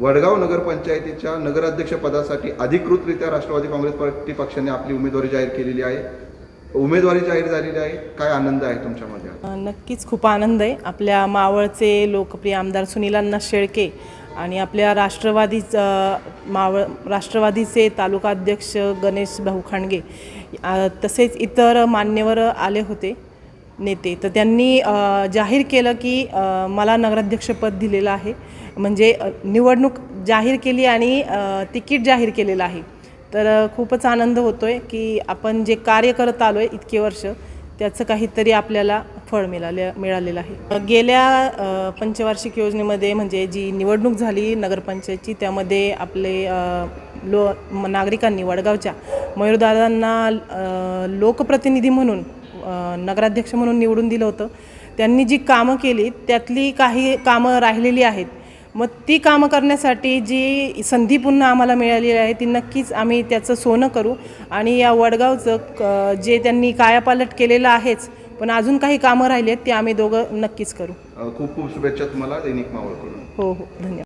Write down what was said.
वडगाव नगरपंचायतीच्या नगराध्यक्षपदासाठी अधिकृतरित्या राष्ट्रवादी काँग्रेस पार्टी पक्षाने आपली उमेदवारी जाहीर केलेली आहे. उमेदवारी जाहीर झालेली आहे. काय आनंद आहे तुमच्यामध्ये? नक्कीच खूप आनंद आहे. आपल्या मावळचे लोकप्रिय आमदार सुनीलांना शेळके आणि आपल्या राष्ट्रवादी मावळ राष्ट्रवादीचे तालुका अध्यक्ष गणेश भाऊ खांडगे तसेच इतर मान्यवर आले होते. नेते. तर त्यांनी जाहीर केलं की मला नगराध्यक्षपद दिलेलं आहे. म्हणजे निवडणूक जाहीर केली आणि तिकीट जाहीर केलेलं आहे. तर खूपच आनंद होतो आहे की आपण जे कार्य करत आलो आहे इतके वर्ष त्याचं काहीतरी आपल्याला फळ मिळाले मिळालेलं आहे. गेल्या पंचवार्षिक योजनेमध्ये म्हणजे जी निवडणूक झाली नगरपंचायतची त्यामध्ये आपले लो नागरिकांनी वडगावच्या मयूरदादांना लोकप्रतिनिधी म्हणून नगराध्यक्ष म्हणून निवडून दिलं होतं. त्यांनी जी कामं केली त्यातली काही कामं राहिलेली आहेत. मग ती कामं करण्यासाठी जी संधी पुन्हा आम्हाला मिळालेली आहे ती नक्कीच आम्ही त्याचं सोनं करू आणि या वडगावचं जे त्यांनी कायापालट केलेलं आहेच पण अजून काही कामं राहिली आहेत ती आम्ही दोघं नक्कीच करू. खूप खूप शुभेच्छा तुम्हाला दैनिक मावळकडून. हो हो. धन्यवाद.